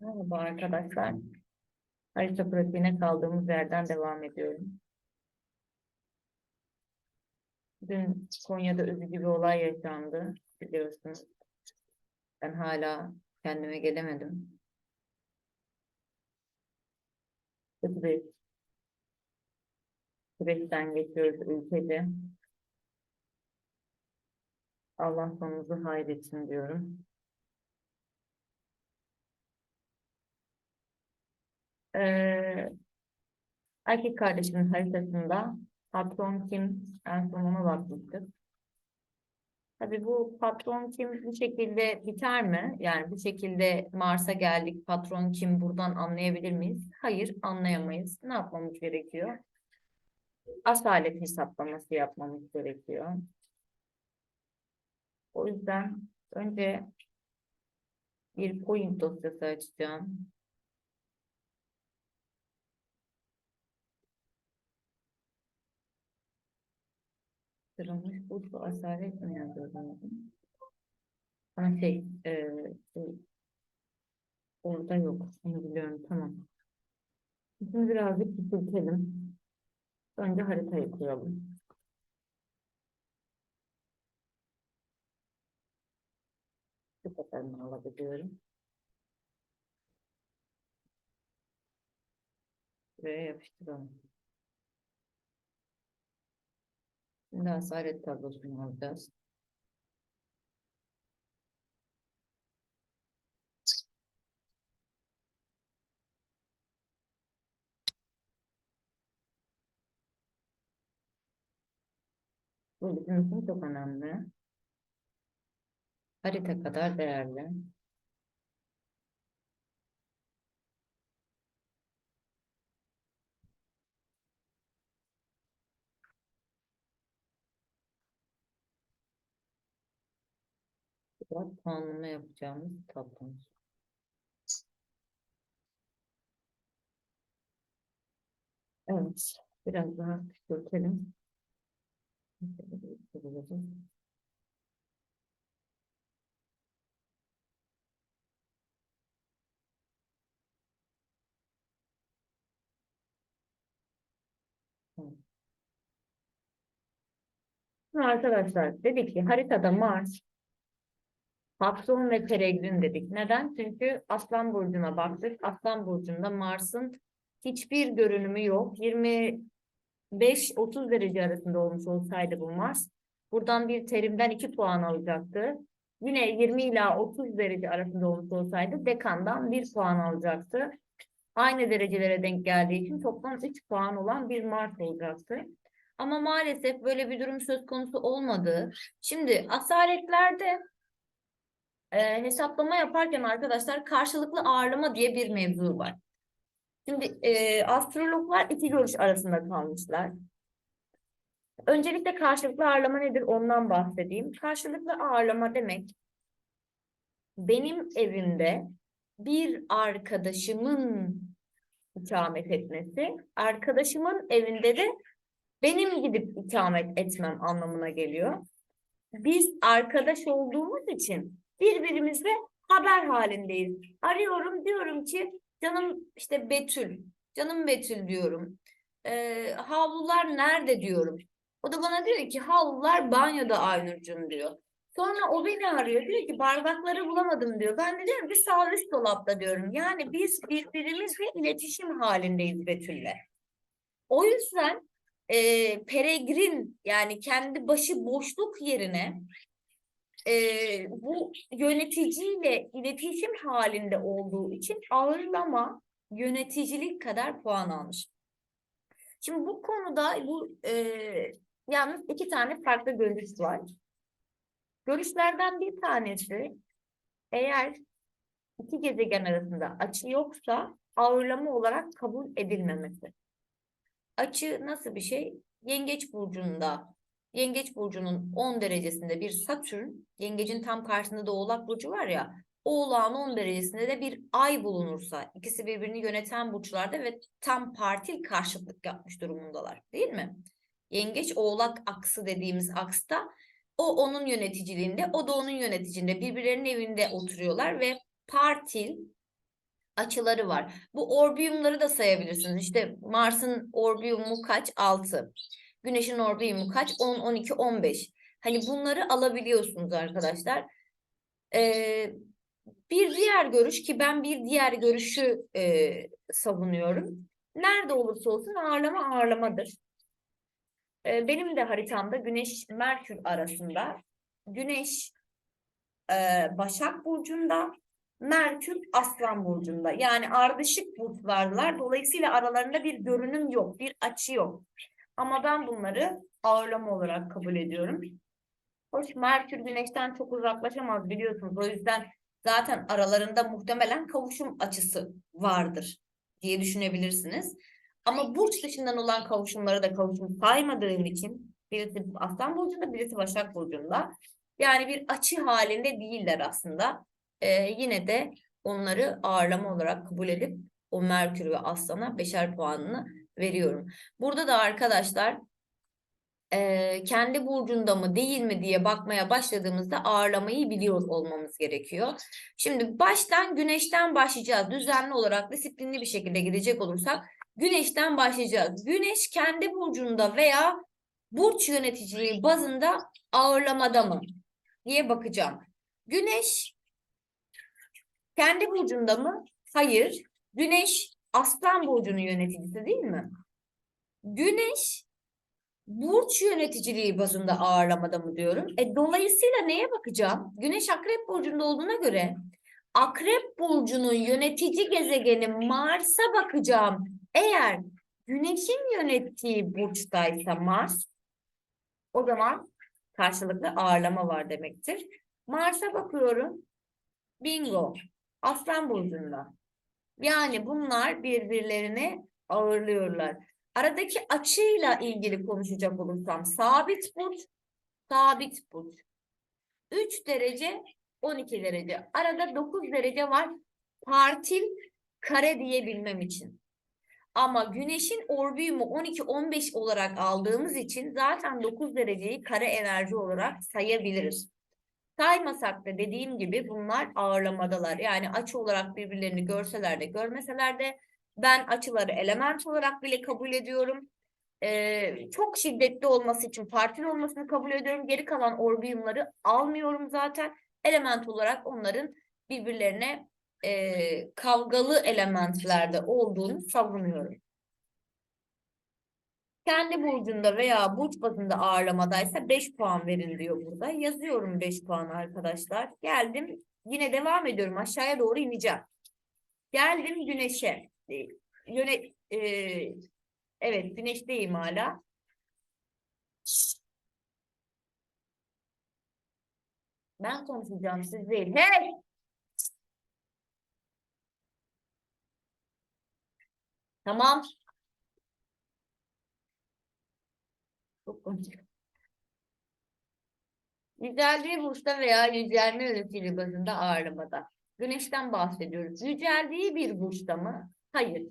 Merhaba arkadaşlar. Harita pratiğine kaldığımız yerden devam ediyorum. Dün Konya'da üzücü bir olay yaşandı biliyorsunuz. Ben hala kendime gelemedim. Kötü bir süreçten geçiyoruz ülkede. Allah sonumuzu hayretsin diyorum. Ee, erkek kardeşimin haritasında patron kim en son ona bakmıştık. Tabii bu patron kim bir şekilde biter mi? Yani bir şekilde Mars'a geldik patron kim buradan anlayabilir miyiz? Hayır anlayamayız. Ne yapmamız gerekiyor? Asalet hesaplaması yapmamız gerekiyor. O yüzden önce bir point dosyası açacağım. Kırılmış burçlu asalet mi yazıyordum? Ha şey, e, şey, orada yok. Onu biliyorum, tamam. Şimdi birazcık küçültelim. Önce haritayı kuralım. Bu kadarını alabiliyorum. Buraya yapıştıralım. Şimdi asalet tablosunu alacağız. Bu bizim için çok önemli. Harita kadar değerli. Biraz puanlama yapacağımız tablomuz. Evet, biraz daha küçültelim. Arkadaşlar dedik ki haritada Mars patron ve peregrin dedik. Neden? Çünkü Aslan Burcu'na baktık. Aslan Burcu'nda Mars'ın hiçbir görünümü yok. 25-30 derece arasında olmuş olsaydı bu Mars buradan bir terimden 2 puan alacaktı. Yine 20 ila 30 derece arasında olmuş olsaydı dekandan 1 puan alacaktı. Aynı derecelere denk geldiği için toplam 3 puan olan bir Mars olacaktı. Ama maalesef böyle bir durum söz konusu olmadı. Şimdi asaletlerde e, hesaplama yaparken arkadaşlar karşılıklı ağırlama diye bir mevzu var. Şimdi e, astrologlar iki görüş arasında kalmışlar. Öncelikle karşılıklı ağırlama nedir ondan bahsedeyim. Karşılıklı ağırlama demek benim evimde bir arkadaşımın ikamet etmesi, arkadaşımın evinde de benim gidip ikamet etmem anlamına geliyor. Biz arkadaş olduğumuz için birbirimizle haber halindeyiz. Arıyorum diyorum ki canım işte Betül, canım Betül diyorum. Ee, havlular nerede diyorum. O da bana diyor ki havlular banyoda Aynur'cum diyor. Sonra o beni arıyor diyor ki bardakları bulamadım diyor. Ben de diyorum ki sağ üst dolapta diyorum. Yani biz birbirimizle iletişim halindeyiz Betül'le. O yüzden e, peregrin yani kendi başı boşluk yerine e, bu yöneticiyle iletişim halinde olduğu için ağırlama yöneticilik kadar puan almış. Şimdi bu konuda bu e, yalnız iki tane farklı görüş var. Görüşlerden bir tanesi eğer iki gezegen arasında açı yoksa ağırlama olarak kabul edilmemesi. Açı nasıl bir şey? Yengeç burcunda, Yengeç burcunun 10 derecesinde bir Satürn, Yengecin tam karşısında da Oğlak burcu var ya, Oğlak'ın 10 derecesinde de bir Ay bulunursa, ikisi birbirini yöneten burçlarda ve tam partil karşıtlık yapmış durumundalar, değil mi? Yengeç Oğlak aksı dediğimiz aksta o onun yöneticiliğinde, o da onun yöneticinde birbirlerinin evinde oturuyorlar ve partil açıları var. Bu orbiyumları da sayabilirsiniz. İşte Mars'ın orbiyumu kaç? 6. Güneşin orbiyumu kaç? 10, 12, 15. Hani bunları alabiliyorsunuz arkadaşlar. Ee, bir diğer görüş ki ben bir diğer görüşü e, savunuyorum. Nerede olursa olsun ağırlama ağırlamadır. Ee, benim de haritamda Güneş Merkür arasında Güneş e, Başak Burcu'nda Merkür Aslan Burcu'nda. Yani ardışık burçlarlar. Dolayısıyla aralarında bir görünüm yok, bir açı yok. Ama ben bunları ağırlama olarak kabul ediyorum. Hoş Merkür Güneş'ten çok uzaklaşamaz biliyorsunuz. O yüzden zaten aralarında muhtemelen kavuşum açısı vardır diye düşünebilirsiniz. Ama burç dışından olan kavuşumları da kavuşum saymadığım için birisi Aslan Burcu'nda birisi Başak Burcu'nda. Yani bir açı halinde değiller aslında. Ee, yine de onları ağırlama olarak kabul edip o Merkür ve Aslan'a beşer puanını veriyorum. Burada da arkadaşlar e, kendi burcunda mı değil mi diye bakmaya başladığımızda ağırlamayı biliyor olmamız gerekiyor. Şimdi baştan güneşten başlayacağız. Düzenli olarak disiplinli bir şekilde gidecek olursak güneşten başlayacağız. Güneş kendi burcunda veya burç yöneticiliği bazında ağırlamada mı diye bakacağım. Güneş kendi burcunda mı? Hayır. Güneş Aslan burcunun yöneticisi değil mi? Güneş burç yöneticiliği bazında ağırlamada mı diyorum? E, dolayısıyla neye bakacağım? Güneş Akrep burcunda olduğuna göre Akrep burcunun yönetici gezegeni Mars'a bakacağım. Eğer Güneş'in yönettiği burçtaysa Mars, o zaman karşılıklı ağırlama var demektir. Mars'a bakıyorum. Bingo. Aslan burcunda. Yani bunlar birbirlerini ağırlıyorlar. Aradaki açıyla ilgili konuşacak olursam sabit burç, sabit burç. 3 derece, 12 derece. Arada 9 derece var. Partil kare diyebilmem için. Ama güneşin orbiyumu 12-15 olarak aldığımız için zaten 9 dereceyi kare enerji olarak sayabiliriz. Saymasak da dediğim gibi bunlar ağırlamadalar. Yani açı olarak birbirlerini görseler de görmeseler de ben açıları element olarak bile kabul ediyorum. Ee, çok şiddetli olması için partil olmasını kabul ediyorum. Geri kalan orbiyumları almıyorum zaten. Element olarak onların birbirlerine e, kavgalı elementlerde olduğunu savunuyorum. Kendi burcunda veya burç bazında ağırlamadaysa 5 puan verin diyor burada. Yazıyorum 5 puan arkadaşlar. Geldim yine devam ediyorum aşağıya doğru ineceğim. Geldim güneşe. E, Yöne, e, evet güneşteyim hala. Ben konuşacağım siz değil. Hey! Tamam. Çok konuşuyorum. Yüceldiği burçta veya yücelme yöneticilik bazında ağırlamada. Güneşten bahsediyoruz. Yüceldiği bir burçta mı? Hayır.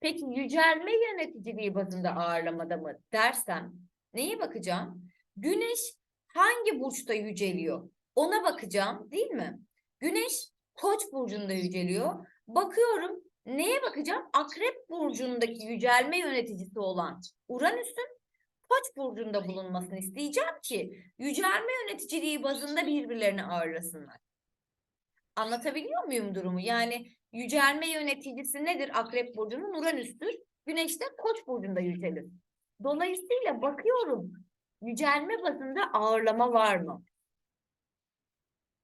Peki yücelme yöneticiliği bazında ağırlamada mı dersem neye bakacağım? Güneş hangi burçta yüceliyor? Ona bakacağım değil mi? Güneş Koç burcunda yüceliyor. Bakıyorum neye bakacağım? Akrep burcundaki yücelme yöneticisi olan Uranüs'ün Koç burcunda bulunmasını isteyeceğim ki yücelme yöneticiliği bazında birbirlerini ağırlasınlar. Anlatabiliyor muyum durumu? Yani yücelme yöneticisi nedir Akrep burcunun? Uranüs'tür. Güneş de Koç burcunda yücelir. Dolayısıyla bakıyorum yücelme bazında ağırlama var mı?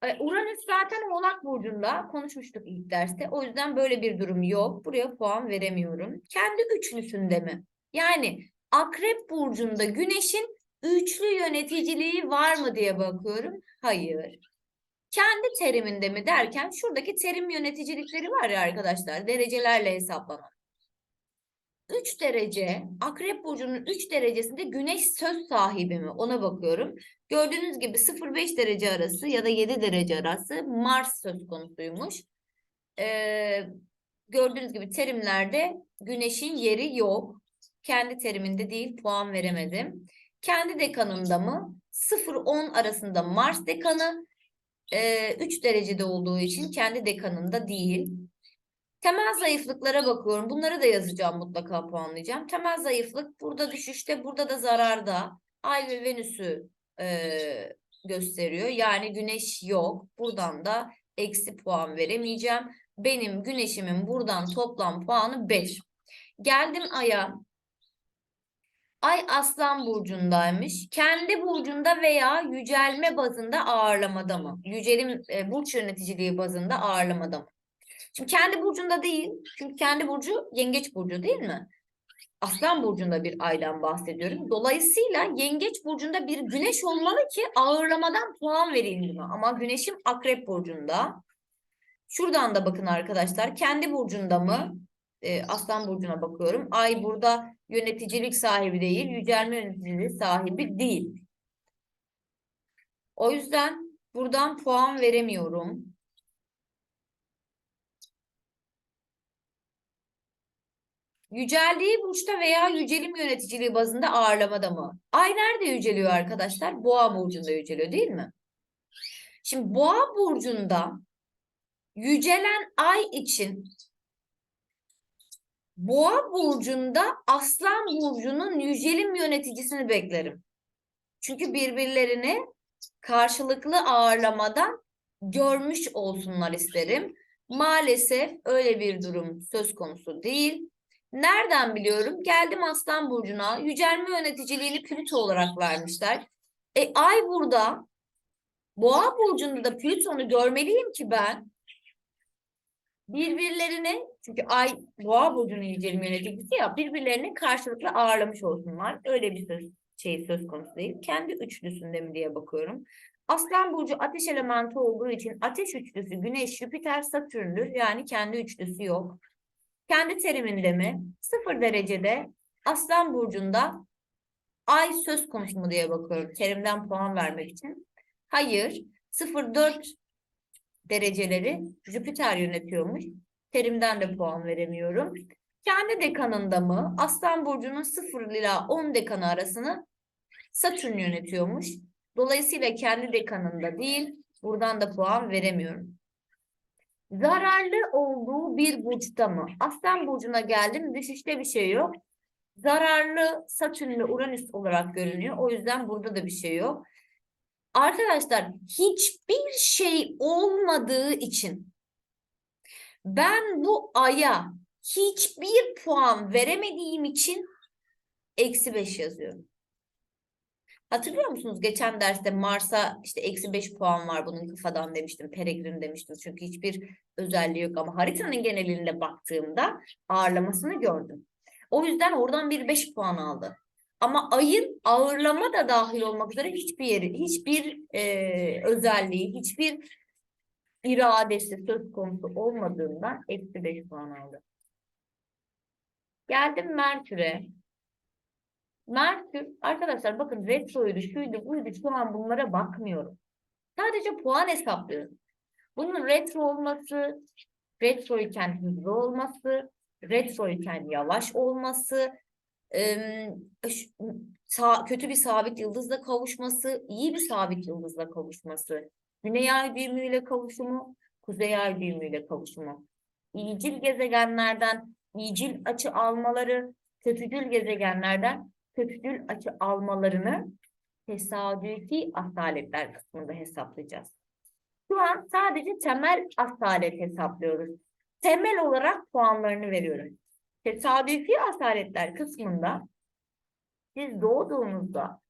E, Uranüs zaten Oğlak burcunda konuşmuştuk ilk derste. O yüzden böyle bir durum yok. Buraya puan veremiyorum. Kendi üçlüsünde mi? Yani Akrep burcunda Güneş'in üçlü yöneticiliği var mı diye bakıyorum. Hayır. Kendi teriminde mi derken şuradaki terim yöneticilikleri var ya arkadaşlar derecelerle hesaplanan. 3 derece Akrep burcunun 3 derecesinde Güneş söz sahibi mi ona bakıyorum. Gördüğünüz gibi 0-5 derece arası ya da 7 derece arası Mars söz konusuymuş. Ee, gördüğünüz gibi terimlerde Güneş'in yeri yok. Kendi teriminde değil puan veremedim. Kendi dekanımda mı? 0-10 arasında Mars dekanı. 3 derecede olduğu için kendi dekanında değil. Temel zayıflıklara bakıyorum. Bunları da yazacağım mutlaka puanlayacağım. Temel zayıflık burada düşüşte, burada da zararda. Ay ve Venüs'ü eee, gösteriyor. Yani güneş yok. Buradan da eksi puan veremeyeceğim. Benim güneşimin buradan toplam puanı 5. Geldim Ay'a. Ay Aslan burcundaymış. Kendi burcunda veya yücelme bazında ağırlamada mı? Yücelim e, burç yöneticiliği bazında ağırlamada mı? Şimdi kendi burcunda değil. Çünkü kendi burcu Yengeç burcu değil mi? Aslan burcunda bir aydan bahsediyorum. Dolayısıyla Yengeç burcunda bir güneş olmalı ki ağırlamadan puan vereyim buna. Ama güneşim Akrep burcunda. Şuradan da bakın arkadaşlar. Kendi burcunda mı? Ee, Aslan burcuna bakıyorum. Ay burada yöneticilik sahibi değil, yücelme yöneticiliği sahibi değil. O yüzden buradan puan veremiyorum. Yüceldiği burçta veya yücelim yöneticiliği bazında ağırlamada mı? Ay nerede yüceliyor arkadaşlar? Boğa burcunda yüceliyor değil mi? Şimdi Boğa burcunda yücelen ay için Boğa burcunda Aslan burcunun yücelim yöneticisini beklerim. Çünkü birbirlerini karşılıklı ağırlamadan görmüş olsunlar isterim. Maalesef öyle bir durum söz konusu değil. Nereden biliyorum? Geldim Aslan Burcu'na. Yücelme yöneticiliğini Plüto olarak vermişler. E ay burada. Boğa Burcu'nda da Plüton'u görmeliyim ki ben birbirlerini çünkü ay Boğa Burcu'nun yücelme yöneticisi ya birbirlerini karşılıklı ağırlamış olsunlar. Öyle bir söz, şey söz konusu değil. Kendi üçlüsünde mi diye bakıyorum. Aslan Burcu ateş elementi olduğu için ateş üçlüsü Güneş, Jüpiter, Satürn'dür. Yani kendi üçlüsü yok. Kendi teriminde mi? Sıfır derecede Aslan Burcu'nda ay söz konusu mu diye bakıyorum. Terimden puan vermek için. Hayır. 0-4 dereceleri Jüpiter yönetiyormuş. Terimden de puan veremiyorum. Kendi dekanında mı? Aslan Burcu'nun 0 ila 10 dekanı arasını Satürn yönetiyormuş. Dolayısıyla kendi dekanında değil. Buradan da puan veremiyorum. Zararlı olduğu bir burçta mı? Aslan burcuna geldim. Düşüşte bir şey yok. Zararlı Satürn ve Uranüs olarak görünüyor. O yüzden burada da bir şey yok. Arkadaşlar hiçbir şey olmadığı için ben bu aya hiçbir puan veremediğim için eksi 5 yazıyorum. Hatırlıyor musunuz? Geçen derste Mars'a işte eksi 5 puan var bunun kafadan demiştim. Peregrin demiştim. Çünkü hiçbir özelliği yok ama haritanın genelinde baktığımda ağırlamasını gördüm. O yüzden oradan bir 5 puan aldı. Ama ayın ağırlama da dahil olmak üzere hiçbir yeri, hiçbir e, özelliği, hiçbir iradesi söz konusu olmadığından eksi 5 puan aldı. Geldim Merkür'e. Merkür arkadaşlar bakın retroydu, şuydu, buydu şu an bunlara bakmıyorum. Sadece puan hesaplıyorum. Bunun retro olması, retro iken hızlı olması, retro iken yavaş olması, kötü bir sabit yıldızla kavuşması, iyi bir sabit yıldızla kavuşması, güney ay düğümüyle kavuşumu, kuzey ay düğümüyle kavuşumu. İyicil gezegenlerden iyicil açı almaları, kötücül gezegenlerden kötücül açı almalarını tesadüfi asaletler kısmında hesaplayacağız. Şu an sadece temel asalet hesaplıyoruz. Temel olarak puanlarını veriyorum. Tesadüfi asaletler kısmında siz doğduğunuzda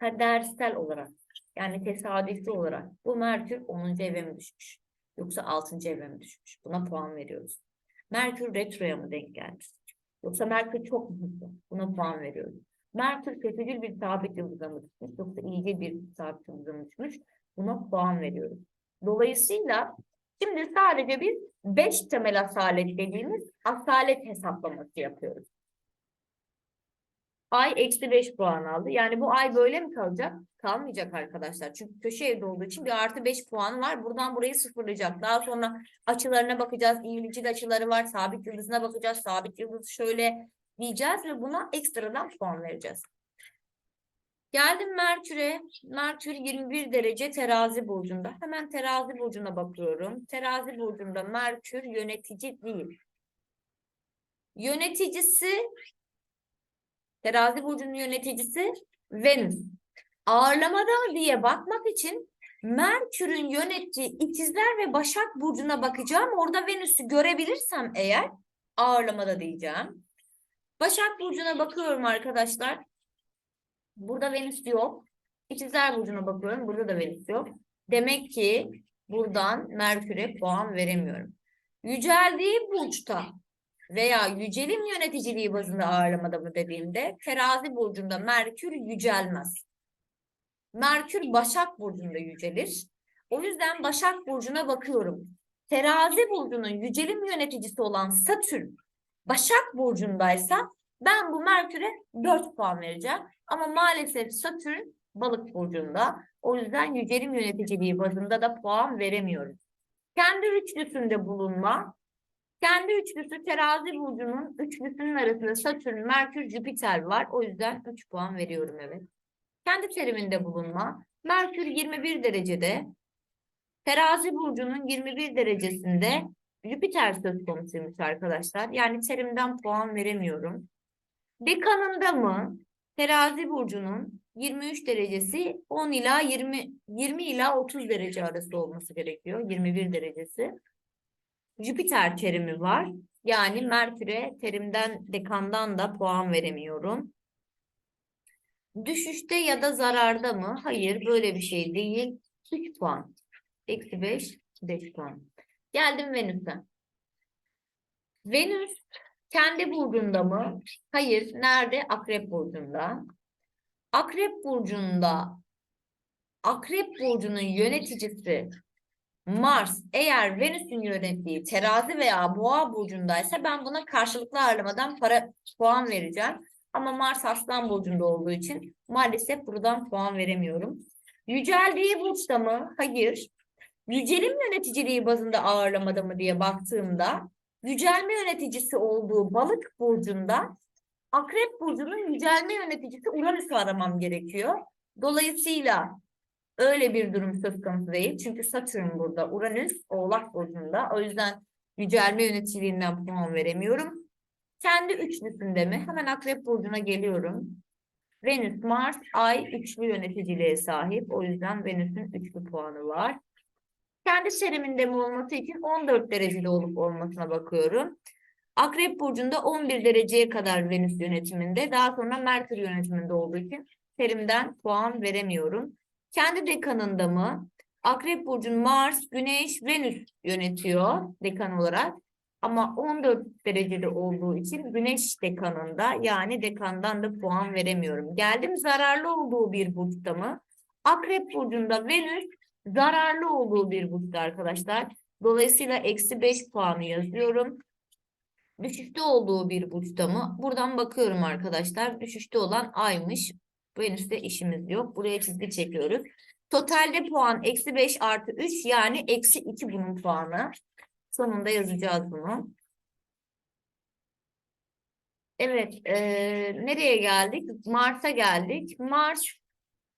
kadersel olarak yani tesadüfi olarak bu Merkür 10. eve mi düşmüş? Yoksa 6. eve mi düşmüş? Buna puan veriyoruz. Merkür retroya mı denk gelmiş? Yoksa Merkür çok mu hızlı? Buna puan veriyoruz. Merkür kötücül bir sabit yıldıza mı düşmüş? Yoksa iyice bir sabit yıldıza mı düşmüş? Buna puan veriyoruz. Dolayısıyla şimdi sadece biz 5 temel asalet dediğimiz asalet hesaplaması yapıyoruz. Ay eksi 5 puan aldı. Yani bu ay böyle mi kalacak? Kalmayacak arkadaşlar. Çünkü köşe evde olduğu için bir artı 5 puanı var. Buradan burayı sıfırlayacak. Daha sonra açılarına bakacağız. İyicil açıları var. Sabit yıldızına bakacağız. Sabit yıldız şöyle diyeceğiz ve buna ekstradan puan vereceğiz. Geldim Merkür'e. Merkür 21 derece terazi burcunda. Hemen terazi burcuna bakıyorum. Terazi burcunda Merkür yönetici değil. Yöneticisi terazi burcunun yöneticisi Venüs. Ağırlamada diye bakmak için Merkür'ün yönettiği ikizler ve Başak Burcu'na bakacağım. Orada Venüs'ü görebilirsem eğer ağırlamada diyeceğim. Başak Burcu'na bakıyorum arkadaşlar. Burada Venüs yok. İkizler Burcu'na bakıyorum. Burada da Venüs yok. Demek ki buradan Merkür'e puan veremiyorum. Yüceldiği burçta veya yücelim yöneticiliği bazında ağırlamada mı dediğimde terazi burcunda Merkür yücelmez. Merkür Başak Burcu'nda yücelir. O yüzden Başak Burcu'na bakıyorum. Terazi Burcu'nun yücelim yöneticisi olan Satürn Başak Burcu'ndaysa ben bu Merkür'e 4 puan vereceğim. Ama maalesef Satürn Balık Burcu'nda. O yüzden yücelim yöneticiliği bazında da puan veremiyorum. Kendi üçlüsünde bulunma. Kendi üçlüsü terazi burcunun üçlüsünün arasında Satürn, Merkür, Jüpiter var. O yüzden 3 puan veriyorum evet kendi teriminde bulunma. Merkür 21 derecede, terazi burcunun 21 derecesinde Jüpiter söz konusuymuş arkadaşlar. Yani terimden puan veremiyorum. Dekanında mı? Terazi burcunun 23 derecesi 10 ila 20 20 ila 30 derece arası olması gerekiyor. 21 derecesi. Jüpiter terimi var. Yani Merkür'e terimden dekandan da puan veremiyorum. Düşüşte ya da zararda mı? Hayır böyle bir şey değil. 3 puan. Eksi 5, 5 puan. Geldim Venüs'e. Venüs kendi burcunda mı? Hayır. Nerede? Akrep burcunda. Akrep burcunda Akrep burcunun yöneticisi Mars eğer Venüs'ün yönettiği terazi veya boğa burcundaysa ben buna karşılıklı ağırlamadan para puan vereceğim. Ama Mars Aslan Burcu'nda olduğu için maalesef buradan puan veremiyorum. Yüceldiği burçta mı? Hayır. Yücelim yöneticiliği bazında ağırlamada mı diye baktığımda yücelme yöneticisi olduğu balık burcunda akrep burcunun yücelme yöneticisi Uranüs'ü aramam gerekiyor. Dolayısıyla öyle bir durum söz konusu değil. Çünkü Satürn burada, Uranüs Oğlak burcunda. O yüzden yücelme yöneticiliğinden puan veremiyorum. Kendi üçlüsünde mi? Hemen Akrep Burcu'na geliyorum. Venüs, Mars, Ay üçlü yöneticiliğe sahip. O yüzden Venüs'ün üçlü puanı var. Kendi seriminde mi olması için 14 derecede olup olmasına bakıyorum. Akrep Burcu'nda 11 dereceye kadar Venüs yönetiminde. Daha sonra Merkür yönetiminde olduğu için serimden puan veremiyorum. Kendi dekanında mı? Akrep Burcu'nun Mars, Güneş, Venüs yönetiyor dekan olarak. Ama 14 derecede olduğu için güneş dekanında yani dekandan da puan veremiyorum. Geldim zararlı olduğu bir burçta mı? Akrep burcunda Venüs zararlı olduğu bir burçta arkadaşlar. Dolayısıyla eksi 5 puanı yazıyorum. Düşüşte olduğu bir burçta mı? Buradan bakıyorum arkadaşlar. Düşüşte olan aymış. Venüs'te işimiz yok. Buraya çizgi çekiyoruz. Totalde puan eksi 5 artı 3 yani eksi 2 bunun puanı. Sonunda yazacağız bunu. Evet, e, nereye geldik? Mars'a geldik. Mars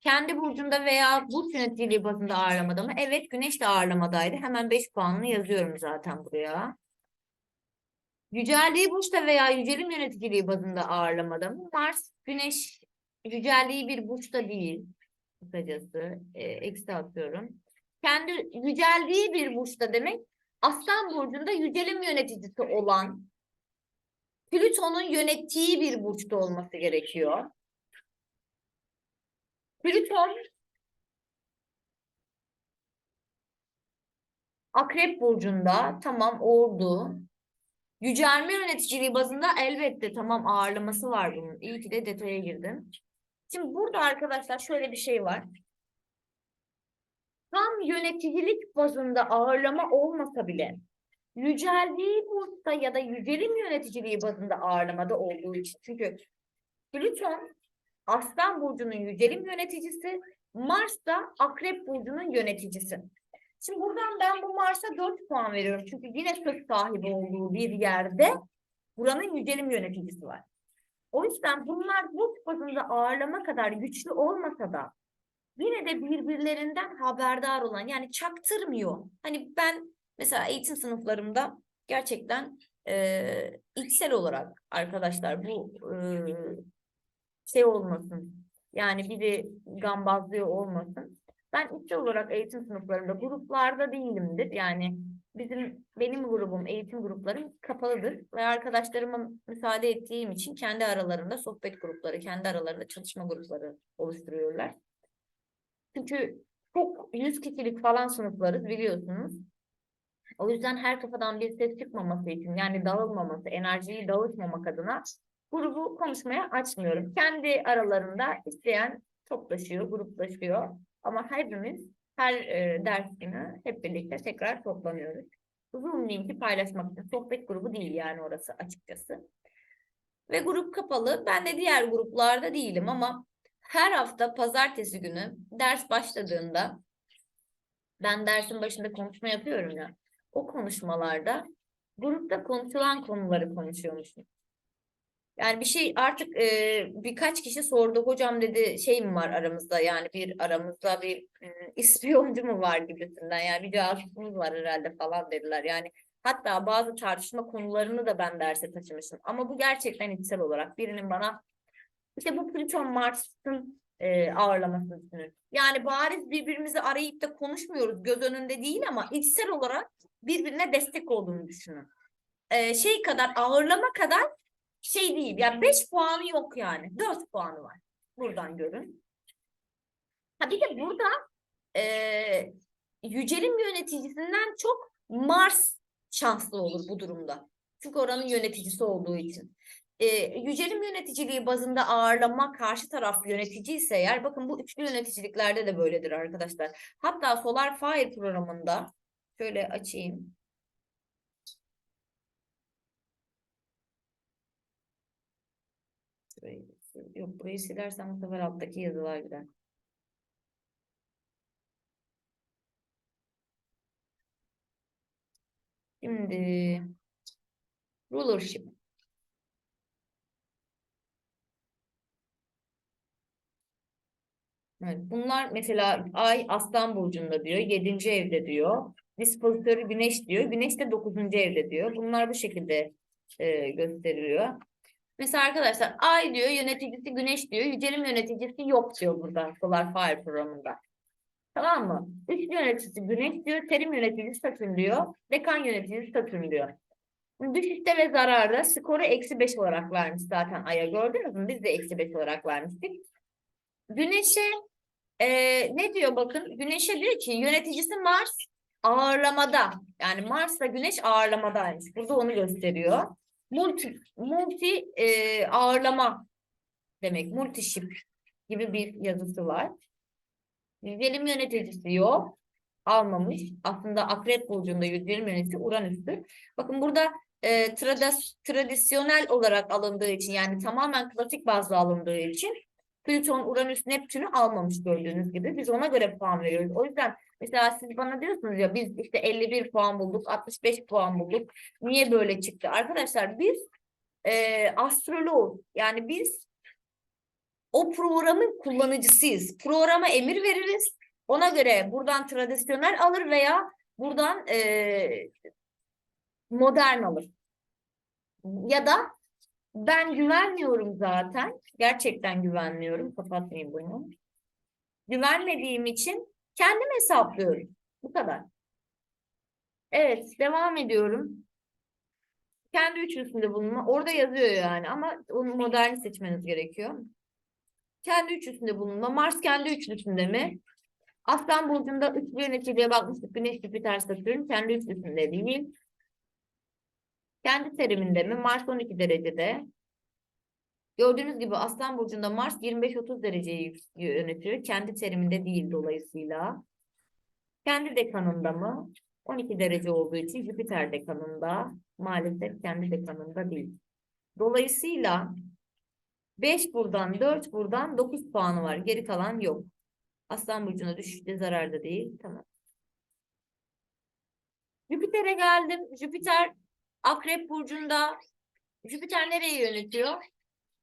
kendi burcunda veya burç yöneticiliği bazında ağırlamada mı? Evet, Güneş de ağırlamadaydı. Hemen 5 puanını yazıyorum zaten buraya. Yücelliği burçta veya yücelim yöneticiliği bazında ağırlamada mı? Mars, Güneş yücelliği bir burçta değil. Kısacası e, eksi atıyorum. Kendi yüceldiği bir burçta demek Aslan burcunda yücelim yöneticisi olan Plüton'un yönettiği bir burçta olması gerekiyor. Plüton Akrep burcunda tamam oldu. Yücelme yöneticiliği bazında elbette tamam ağırlaması var bunun. İyi ki de detaya girdim. Şimdi burada arkadaşlar şöyle bir şey var tam yöneticilik bazında ağırlama olmasa bile yüceldiği burçta ya da yücelim yöneticiliği bazında ağırlamada olduğu için. Çünkü Plüton Aslan Burcu'nun yücelim yöneticisi, Mars da Akrep Burcu'nun yöneticisi. Şimdi buradan ben bu Mars'a 4 puan veriyorum. Çünkü yine söz sahibi olduğu bir yerde buranın yücelim yöneticisi var. O yüzden bunlar burç bazında ağırlama kadar güçlü olmasa da yine de birbirlerinden haberdar olan yani çaktırmıyor. Hani ben mesela eğitim sınıflarımda gerçekten eee içsel olarak arkadaşlar bu eee, şey olmasın. Yani biri gambazlıyor olmasın. Ben içsel olarak eğitim sınıflarında gruplarda değilimdir. Yani bizim benim grubum, eğitim gruplarım kapalıdır ve arkadaşlarıma müsaade ettiğim için kendi aralarında sohbet grupları, kendi aralarında çalışma grupları oluşturuyorlar. Çünkü çok yüz kişilik falan sınıflarız biliyorsunuz. O yüzden her kafadan bir ses çıkmaması için yani dağılmaması, enerjiyi dağıtmamak adına grubu konuşmaya açmıyorum. Kendi aralarında isteyen toplaşıyor, gruplaşıyor. Ama hepimiz her e, ders günü hep birlikte tekrar toplanıyoruz. Zoom linki paylaşmak için sohbet grubu değil yani orası açıkçası. Ve grup kapalı. Ben de diğer gruplarda değilim ama her hafta pazartesi günü ders başladığında ben dersin başında konuşma yapıyorum ya. O konuşmalarda grupta konuşulan konuları konuşuyormuşum. Yani bir şey artık e, birkaç kişi sordu. Hocam dedi şey mi var aramızda yani bir aramızda bir mm, ispiyoncu mu var gibisinden yani bir casusumuz var herhalde falan dediler. Yani hatta bazı tartışma konularını da ben derse taşımışım. Ama bu gerçekten içsel olarak birinin bana işte bu Plüton Mars'ın e, ağırlamasını düşünün. Yani bariz birbirimizi arayıp da konuşmuyoruz göz önünde değil ama içsel olarak birbirine destek olduğunu düşünün. E, şey kadar ağırlama kadar şey değil. Yani 5 puanı yok yani. 4 puanı var. Buradan görün. Ha bir de burada e, yücelim yöneticisinden çok Mars şanslı olur bu durumda. Çünkü oranın yöneticisi olduğu için. E, yücelim yöneticiliği bazında ağırlama karşı taraf yönetici ise eğer bakın bu üçlü yöneticiliklerde de böyledir arkadaşlar. Hatta Solar Fire programında şöyle açayım. Yok burayı silersem bu sefer alttaki yazılar gider. Şimdi rulership. Evet, bunlar mesela Ay Aslan Burcu'nda diyor, 7. evde diyor. Dispozitörü Güneş diyor, Güneş de 9. evde diyor. Bunlar bu şekilde e, gösteriliyor. Mesela arkadaşlar Ay diyor, yöneticisi Güneş diyor, yücelim yöneticisi yok diyor burada Solar Fire programında. Tamam mı? Üçlü yöneticisi Güneş diyor, terim yöneticisi Satürn diyor, dekan yöneticisi Satürn diyor. Düşüşte ve zararda skoru eksi 5 olarak vermiş zaten Ay'a gördünüz mü? Biz de eksi 5 olarak vermiştik. Güneşe e, ne diyor bakın? Güneşe diyor ki yöneticisi Mars ağırlamada. Yani Mars'la Güneş ağırlamadaymış. Burada onu gösteriyor. Multi, multi e, ağırlama demek. Multiship gibi bir yazısı var. Yüzelim yöneticisi yok. Almamış. Aslında Akrep Burcu'nda yüzelim yöneticisi Uranüs'tür. Bakın burada e, tradas, tradisyonel olarak alındığı için yani tamamen klasik bazda alındığı için Plüton, Uranüs, Neptün'ü almamış gördüğünüz gibi. Biz ona göre puan veriyoruz. O yüzden mesela siz bana diyorsunuz ya biz işte 51 puan bulduk, 65 puan bulduk. Niye böyle çıktı? Arkadaşlar biz e, astroloğuz. Yani biz o programın kullanıcısıyız. Programa emir veririz. Ona göre buradan tradisyonel alır veya buradan e, modern alır. Ya da ben güvenmiyorum zaten. Gerçekten güvenmiyorum. Kapatmayayım bunu. Güvenmediğim için kendim hesaplıyorum. Bu kadar. Evet, devam ediyorum. Kendi üçlüsünde bulunma. Orada yazıyor yani ama onu modern seçmeniz gerekiyor. Kendi üçlüsünde bulunma. Mars kendi üçlüsünde mi? Aslan Burcu'nda üçlü yöneticiliğe bakmıştık. Güneş, Jüpiter, Satürn kendi üçlüsünde değil. Kendi teriminde mi? Mars 12 derecede. Gördüğünüz gibi Aslan Burcu'nda Mars 25-30 dereceyi yönetiyor. Kendi teriminde değil dolayısıyla. Kendi dekanında mı? 12 derece olduğu için Jüpiter dekanında. Maalesef kendi dekanında değil. Dolayısıyla 5 buradan, 4 buradan 9 puanı var. Geri kalan yok. Aslan Burcu'na düşüşte zararda değil. Tamam. Jüpiter'e geldim. Jüpiter Akrep Burcu'nda. Jüpiter nereyi yönetiyor?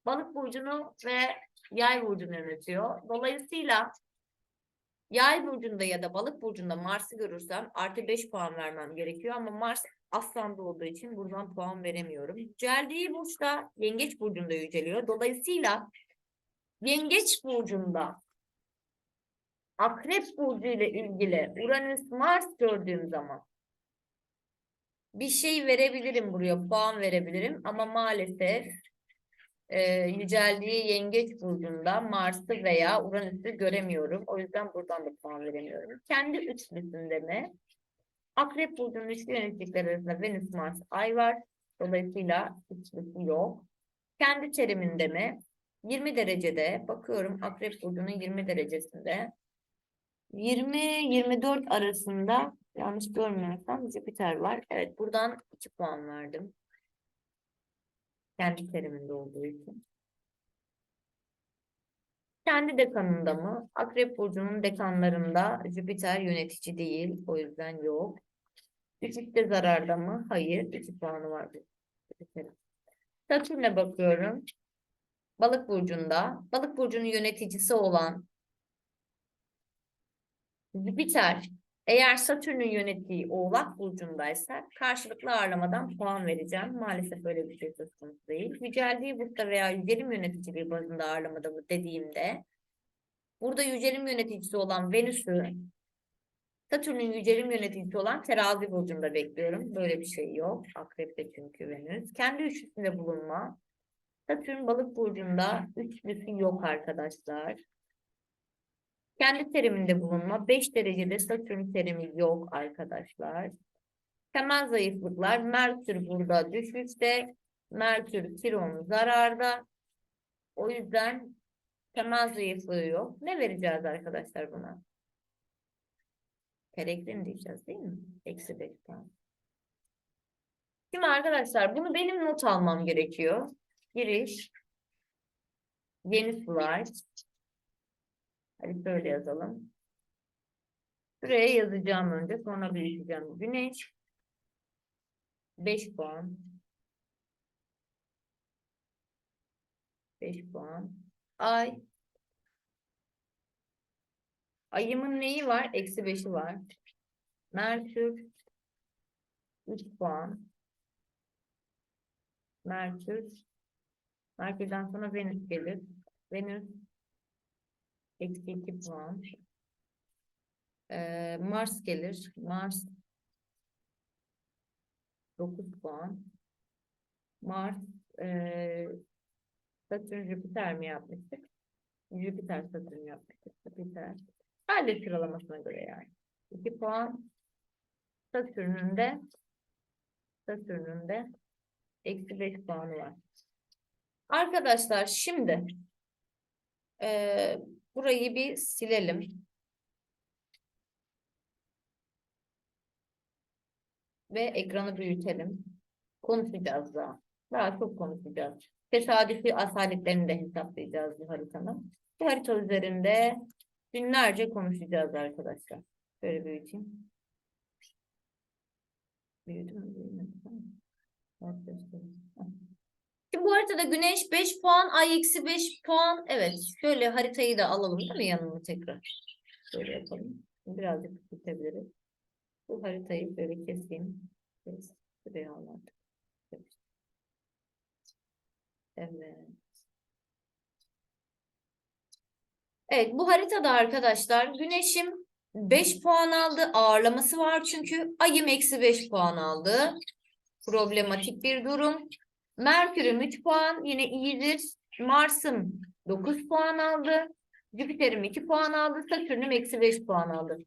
balık burcunu ve yay burcunu yönetiyor. Dolayısıyla yay burcunda ya da balık burcunda Mars'ı görürsem artı 5 puan vermem gerekiyor ama Mars Aslan'da olduğu için buradan puan veremiyorum. Yüceldiği burçta Yengeç burcunda yüceliyor. Dolayısıyla Yengeç burcunda Akrep burcu ile ilgili Uranüs Mars gördüğüm zaman bir şey verebilirim buraya, puan verebilirim ama maalesef e, yüceldiği yengeç burcunda Mars'ı veya Uranüs'ü göremiyorum. O yüzden buradan da puan veremiyorum. Kendi üçlüsünde mi? Akrep burcunun üçlü yöneticileri arasında Venüs, Mars, Ay var. Dolayısıyla üçlüsü yok. Kendi teriminde mi? 20 derecede. Bakıyorum Akrep burcunun 20 derecesinde. 20-24 arasında yanlış görmüyorsam Jüpiter var. Evet buradan 2 puan verdim. Kendi teriminde olduğu için. Kendi dekanında mı? Akrep burcunun dekanlarında Jüpiter yönetici değil. O yüzden yok. Düşükte zararda mı? Hayır. 2 puanı var. Satürn'e bakıyorum. Balık burcunda. Balık burcunun yöneticisi olan Jüpiter eğer Satürn'ün yönettiği Oğlak burcundaysa karşılıklı ağırlamadan puan vereceğim. Maalesef öyle bir şey söz konusu değil. Yüceldiği burçta veya yücelim yöneticiliği bazında ağırlamada mı dediğimde burada yücelim yöneticisi olan Venüs'ü Satürn'ün yücelim yöneticisi olan terazi burcunda bekliyorum. Böyle bir şey yok. Akrep'te çünkü Venüs. Kendi üçlüsünde bulunma. Satürn balık burcunda üçlüsü yok arkadaşlar. Kendi teriminde bulunma. 5 derecede Satürn terimi yok arkadaşlar. Temel zayıflıklar. Merkür burada düşüşte. Merkür Kiron zararda. O yüzden temel zayıflığı yok. Ne vereceğiz arkadaşlar buna? Peregrin diyeceğiz değil mi? Eksi 5 puan. Şimdi arkadaşlar bunu benim not almam gerekiyor. Giriş. Yeni slide. Hadi böyle yazalım. Buraya yazacağım önce. Sonra büyüteceğim. Güneş. 5 puan. 5 puan. Ay. Ayımın neyi var? Eksi 5'i var. Merkür. 3 puan. Merkür. Merkür'den sonra Venüs gelir. Venüs Eksi 2 puan. Ee, Mars gelir. Mars 9 puan. Mars e, Satürn Jüpiter mi yapmıştık? Jüpiter Satürn yapmıştık. Jüpiter. Aile sıralamasına göre yani. 2 puan. Satürn'ün de Satürn'ün de eksi 5 puanı var. Arkadaşlar şimdi eee Burayı bir silelim. Ve ekranı büyütelim. Konuşacağız daha. Daha çok konuşacağız. Tesadüfi asaletlerini de hesaplayacağız bu haritanın. Bu harita üzerinde günlerce konuşacağız arkadaşlar. Böyle büyüteyim. Büyüdüm, büyüdüm. Şimdi bu haritada güneş 5 puan, ay eksi 5 puan. Evet, şöyle haritayı da alalım değil mi yanına tekrar? Şöyle yapalım. Birazcık küçültebiliriz. Bu haritayı böyle keseyim. Kes. Şuraya alalım. Evet. Evet, bu haritada arkadaşlar güneşim 5 puan aldı. Ağırlaması var çünkü. Ayım eksi 5 puan aldı. Problematik bir durum. Merkür'üm 3 puan yine iyidir. Mars'ım 9 puan aldı. Jüpiter'im 2 puan aldı. Satürn'üm eksi 5 puan aldı.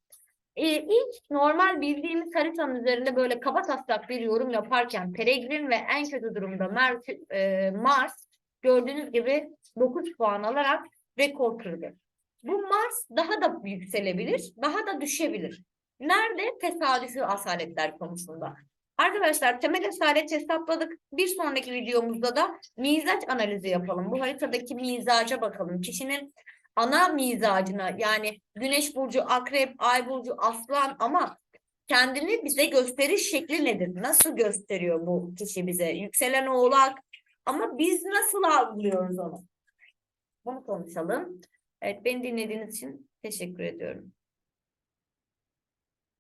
Ee, ilk normal bildiğimiz haritanın üzerinde böyle kaba taslak bir yorum yaparken Peregrin ve en kötü durumda Merkür, e, Mars gördüğünüz gibi 9 puan alarak rekor kırdı. Bu Mars daha da yükselebilir, daha da düşebilir. Nerede? Tesadüfi asaletler konusunda. Arkadaşlar temel esaret hesapladık. Bir sonraki videomuzda da mizaç analizi yapalım. Bu haritadaki mizaca bakalım. Kişinin ana mizacına yani güneş burcu akrep, ay burcu aslan ama kendini bize gösteriş şekli nedir? Nasıl gösteriyor bu kişi bize? Yükselen oğlak, Ama biz nasıl algılıyoruz onu? Bunu konuşalım. Evet, beni dinlediğiniz için teşekkür ediyorum.